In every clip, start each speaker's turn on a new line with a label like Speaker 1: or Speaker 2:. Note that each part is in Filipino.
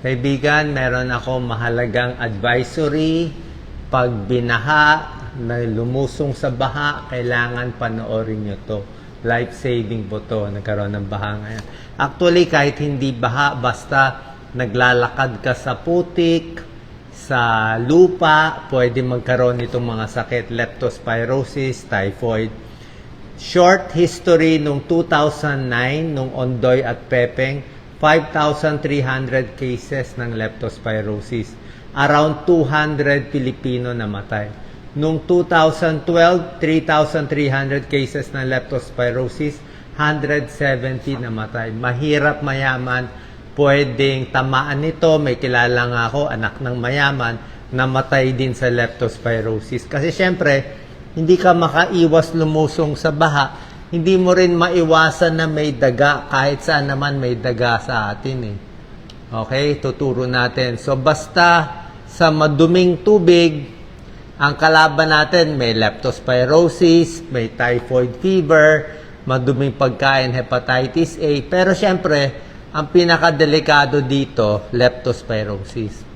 Speaker 1: Kaibigan, meron ako mahalagang advisory. Pag binaha, na lumusong sa baha, kailangan panoorin nyo to. Life-saving po to. Nagkaroon ng baha ngayon. Actually, kahit hindi baha, basta naglalakad ka sa putik, sa lupa, pwede magkaroon nitong mga sakit. Leptospirosis, typhoid. Short history nung 2009, nung Ondoy at Pepeng, 5,300 cases ng leptospirosis. Around 200 Pilipino namatay. Nung 2012, 3,300 cases ng leptospirosis, 170 namatay. Mahirap mayaman, pwedeng tamaan nito. May kilala nga ako, anak ng mayaman, namatay din sa leptospirosis. Kasi syempre, hindi ka makaiwas lumusong sa baha. Hindi mo rin maiwasan na may daga. Kahit saan naman may daga sa atin eh. Okay, tuturo natin. So basta sa maduming tubig, ang kalaban natin may leptospirosis, may typhoid fever, maduming pagkain, hepatitis A. Pero syempre, ang pinakadelikado dito, leptospirosis.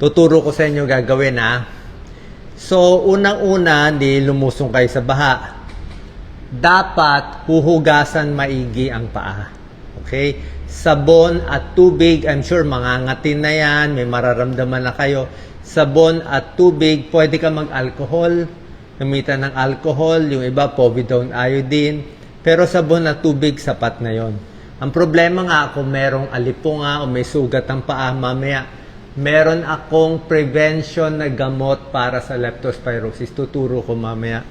Speaker 1: Tuturo ko sa inyo gagawin ha. So, unang-una, di lumusong kayo sa baha. Dapat huhugasan maigi ang paa. Okay? Sabon at tubig, I'm sure mangangatin na yan, may mararamdaman na kayo. Sabon at tubig, pwede ka mag-alcohol, gamitan ng alcohol, yung iba povidone iodine, pero sabon at tubig, sapat na yon. Ang problema nga kung merong alipunga o may sugat ang paa, mamaya, meron akong prevention na gamot para sa leptospirosis. Tuturo ko mamaya.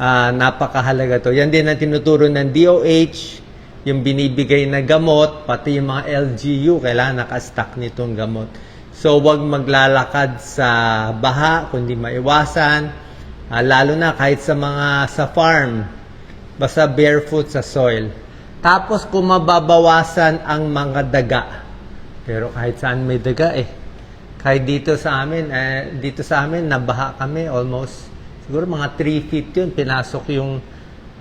Speaker 1: Ah, napakahalaga to. Yan din ang tinuturo ng DOH, yung binibigay na gamot, pati yung mga LGU, kailangan nakastock nitong gamot. So, wag maglalakad sa baha, kundi maiwasan. Ah, lalo na kahit sa mga sa farm, basta barefoot sa soil. Tapos, kung mababawasan ang mga daga. Pero kahit saan may daga eh. Kahit dito sa amin, eh, dito sa amin, nabaha kami almost, siguro mga 3 feet yun, pinasok yung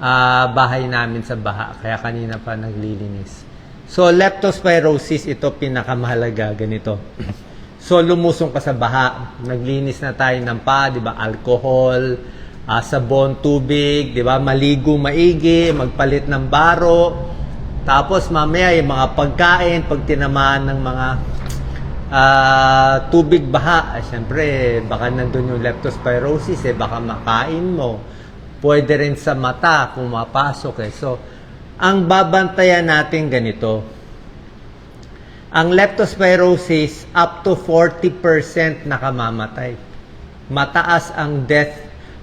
Speaker 1: ah, bahay namin sa baha. Kaya kanina pa naglilinis. So, leptospirosis, ito pinakamahalaga, ganito. So, lumusong ka sa baha. Naglinis na tayo ng pa, di ba? Alcohol, ah, sabon, tubig, di ba? Maligo maigi, magpalit ng baro. Tapos, mamaya, yung mga pagkain, pag tinamaan ng mga ah, tubig baha, eh, syempre, baka nandun yung leptospirosis, eh, baka makain mo. Pwede rin sa mata, pumapasok eh. So, ang babantayan natin ganito, ang leptospirosis up to 40% nakamamatay. Mataas ang death,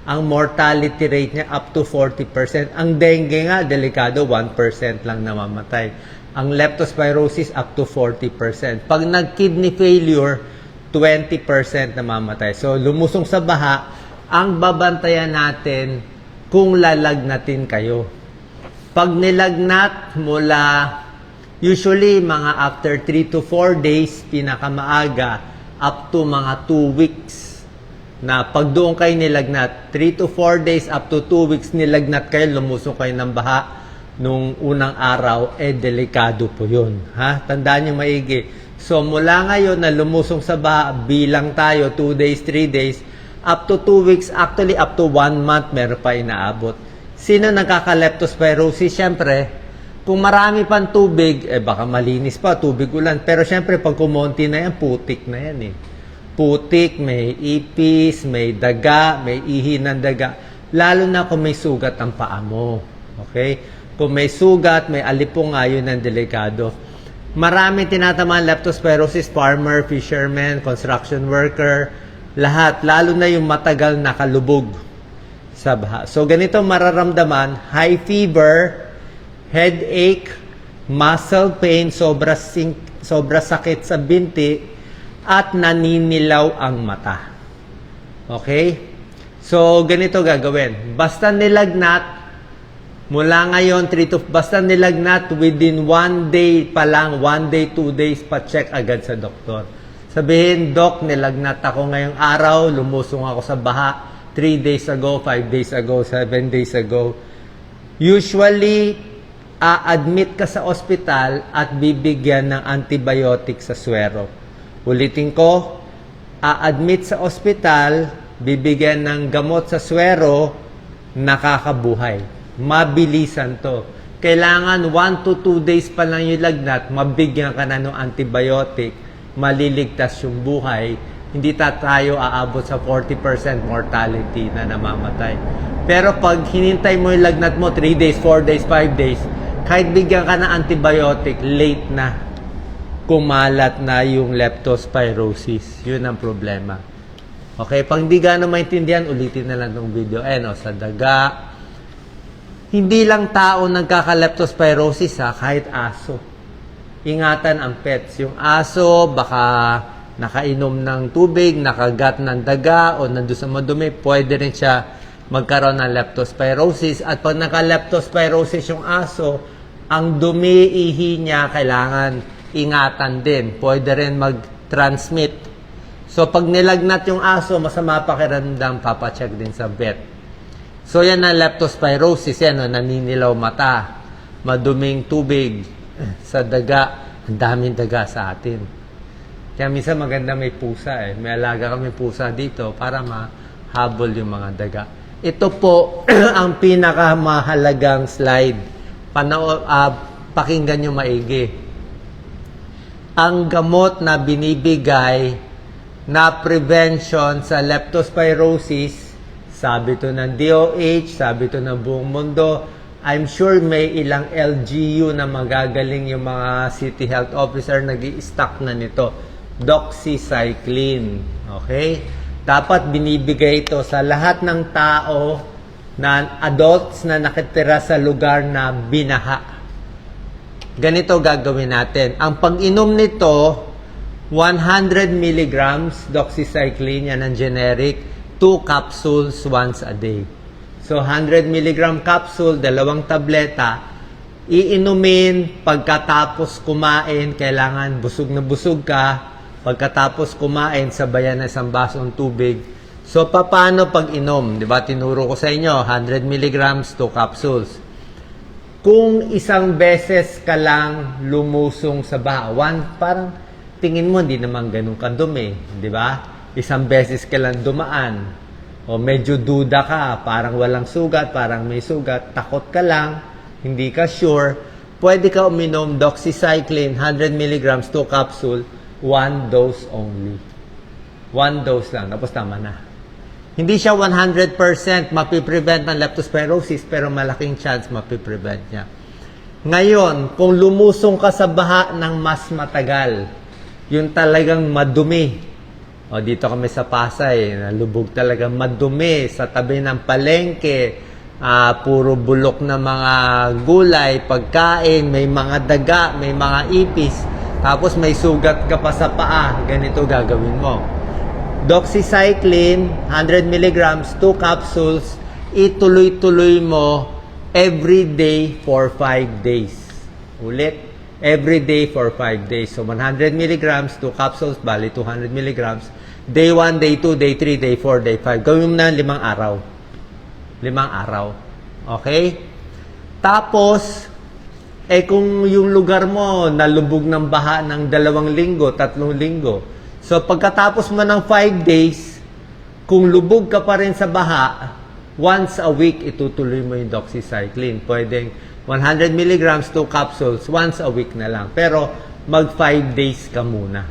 Speaker 1: ang mortality rate niya up to 40%. Ang dengue nga, delikado, 1% lang namamatay. Ang leptospirosis up to 40%. Pag nag-kidney failure, 20% namamatay. So, lumusong sa baha, ang babantayan natin kung lalagnatin kayo. Pag nilagnat mula Usually, mga after 3 to 4 days, pinakamaaga, up to mga 2 weeks. Na pag doon kayo nilagnat, 3 to 4 days, up to 2 weeks nilagnat kayo, lumusong kayo ng baha nung unang araw, eh delikado po yun. Ha? Tandaan nyo maigi. So, mula ngayon na lumusong sa baha, bilang tayo, 2 days, 3 days, up to 2 weeks, actually up to 1 month, meron pa inaabot. Sino nagkaka-leptospirosis? Siyempre, kung marami pang tubig, eh baka malinis pa, tubig ulan. Pero syempre, pag kumonti na yan, putik na yan eh. Putik, may ipis, may daga, may ihi ng daga. Lalo na kung may sugat ang paa mo. Okay? Kung may sugat, may alipunga, yun ang delikado. Marami tinatamaan leptospirosis, farmer, fisherman, construction worker, lahat. Lalo na yung matagal nakalubog sa baha. So, ganito mararamdaman, high fever, headache, muscle pain, sobra, sing, sobra sakit sa binti, at naninilaw ang mata. Okay? So, ganito gagawin. Basta nilagnat, mula ngayon, 3 to, basta nilagnat, within one day pa lang, one day, two days, pa-check agad sa doktor. Sabihin, Doc, nilagnat ako ngayong araw, lumusong ako sa baha, 3 days ago, 5 days ago, 7 days ago. Usually, a-admit ka sa ospital at bibigyan ng antibiotic sa swero. Ulitin ko, a-admit sa ospital, bibigyan ng gamot sa swero, nakakabuhay. Mabilisan to. Kailangan 1 to 2 days pa lang yung lagnat, mabigyan ka na ng antibiotic, maliligtas yung buhay. Hindi ta tayo aabot sa 40% mortality na namamatay. Pero pag hinintay mo yung lagnat mo 3 days, 4 days, 5 days, kahit bigyan ka ng antibiotic, late na. Kumalat na yung leptospirosis. Yun ang problema. Okay, pag hindi gano'n maintindihan, ulitin na lang itong video. Ayan o, sa daga. Hindi lang tao nagkaka-leptospirosis ha, kahit aso. Ingatan ang pets. Yung aso, baka nakainom ng tubig, nakagat ng daga, o nandun sa madumi, pwede rin siya magkaroon ng leptospirosis. At pag naka-leptospirosis yung aso, ang dumi, ihi niya, kailangan ingatan din. Pwede rin mag-transmit So, pag nilagnat yung aso, masama pakiramdam, papacheck din sa vet. So, yan ang leptospirosis. Yan, no, naninilaw mata. Maduming tubig sa daga. Ang daming daga sa atin. Kaya minsan maganda may pusa eh. May alaga kami pusa dito para mahabol yung mga daga. Ito po ang pinakamahalagang slide. Panao, ah, pakinggan nyo maigi. Ang gamot na binibigay na prevention sa leptospirosis, sabi to ng DOH, sabi to ng buong mundo, I'm sure may ilang LGU na magagaling yung mga city health officer nag stock na nito. Doxycycline. Okay? Dapat binibigay ito sa lahat ng tao na adults na nakitira sa lugar na binaha. Ganito gagawin natin. Ang pag-inom nito, 100 milligrams doxycycline, yan ang generic, 2 capsules once a day. So, 100 milligram capsule, dalawang tableta, iinumin pagkatapos kumain, kailangan busog na busog ka, pagkatapos kumain, sabayan na isang basong tubig. So, paano pag inom? Di ba, tinuro ko sa inyo, 100 milligrams, 2 capsules kung isang beses ka lang lumusong sa bawan, parang tingin mo hindi naman ganun kadumi, di ba? Isang beses ka lang dumaan, o medyo duda ka, parang walang sugat, parang may sugat, takot ka lang, hindi ka sure, pwede ka uminom doxycycline, 100 milligrams, 2 capsule, one dose only. One dose lang, tapos tama na. Hindi siya 100% mapiprevent ng leptospirosis pero malaking chance mapiprevent niya. Ngayon, kung lumusong ka sa baha ng mas matagal, yung talagang madumi, o dito kami sa Pasay, nalubog talaga madumi sa tabi ng palengke, ah, puro bulok na mga gulay, pagkain, may mga daga, may mga ipis, tapos may sugat ka pa sa paa, ganito gagawin mo. Doxycycline, 100 milligrams, 2 capsules, ituloy-tuloy mo every day for 5 days. Ulit, every day for 5 days. So, 100 milligrams, 2 capsules, bali 200 milligrams. Day 1, day 2, day 3, day 4, day 5. Gawin mo na limang araw. Limang araw. Okay? Tapos, eh kung yung lugar mo nalubog ng baha ng dalawang linggo, tatlong linggo, So pagkatapos mo ng 5 days, kung lubog ka pa rin sa baha, once a week itutuloy mo yung doxycycline. Pwedeng 100 milligrams, 2 capsules, once a week na lang. Pero mag 5 days ka muna.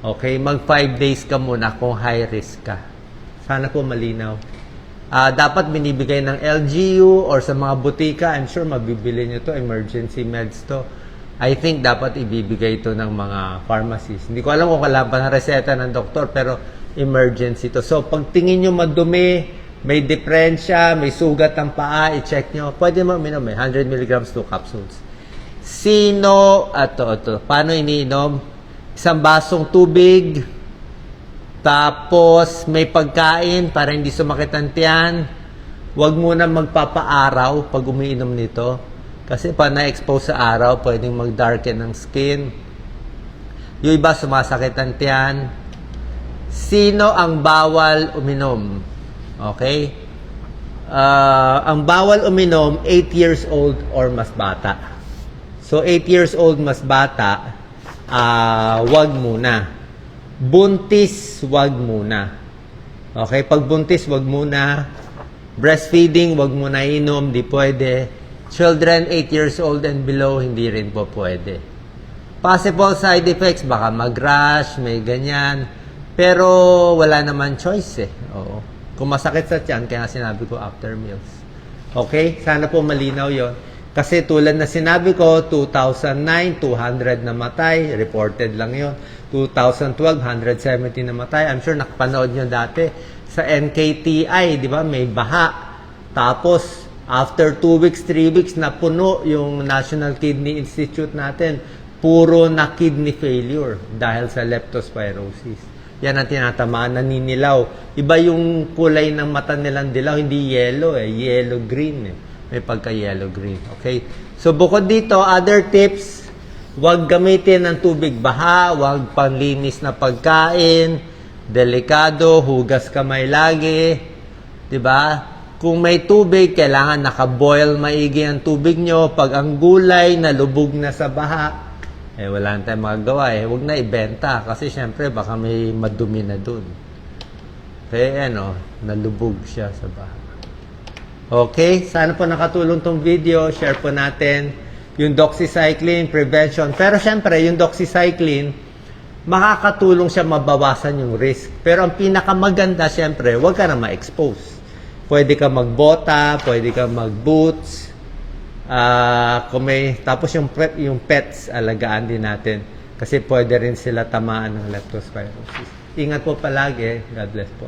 Speaker 1: Okay? Mag 5 days ka muna kung high risk ka. Sana po malinaw. Ah, dapat binibigay ng LGU or sa mga butika, I'm sure mabibili nyo to, emergency meds to. I think dapat ibibigay ito ng mga pharmacies. Hindi ko alam kung kailangan pa ng reseta ng doktor, pero emergency to. So, pag tingin nyo madumi, may diferensya, may sugat ang paa, i-check nyo. Pwede mo uminom eh, 100 milligrams, 2 capsules. Sino, ato, ato, paano iniinom? Isang basong tubig, tapos may pagkain para hindi sumakit ang tiyan. Huwag muna magpapaaraw pag umiinom nito. Kasi pa na-expose sa araw, pwedeng mag-darken ng skin. Yung iba sumasakit ang tiyan. Sino ang bawal uminom? Okay? Ah, ang bawal uminom, 8 years old or mas bata. So, 8 years old mas bata, ah wag muna. Buntis, wag muna. Okay, pag buntis, wag muna. Breastfeeding, wag muna inom, di pwede. Children 8 years old and below, hindi rin po pwede. Possible side effects, baka mag-rash, may ganyan. Pero wala naman choice eh. Oo. Kung masakit sa tiyan, kaya sinabi ko after meals. Okay? Sana po malinaw yon. Kasi tulad na sinabi ko, 2009, 200 namatay. Reported lang yon. 2012, 170 namatay. I'm sure nakapanood nyo dati sa NKTI, di ba? May baha. Tapos, after 2 weeks, 3 weeks, napuno yung National Kidney Institute natin. Puro na kidney failure dahil sa leptospirosis. Yan ang tinatamaan, naninilaw. Iba yung kulay ng mata nilang dilaw, hindi yellow eh, yellow-green eh. May pagka-yellow-green, okay? So bukod dito, other tips, huwag gamitin ng tubig baha, huwag panlinis na pagkain, delikado, hugas kamay lagi, 'di ba? Kung may tubig, kailangan naka-boil maigi ang tubig nyo. Pag ang gulay nalubog na sa baha, eh wala na tayong magagawa eh. Huwag na ibenta kasi syempre baka may madumi na dun. Kaya ano, nalubog siya sa baha. Okay, sana po nakatulong tong video. Share po natin yung doxycycline prevention. Pero syempre, yung doxycycline, makakatulong siya mabawasan yung risk. Pero ang pinakamaganda, syempre, huwag ka na ma-expose. Pwede ka magbota, pwede ka mag-boots, Ah, kung may tapos yung prep, yung pets alagaan din natin kasi pwede rin sila tamaan ng leptospirosis. Ingat po palagi. God bless po.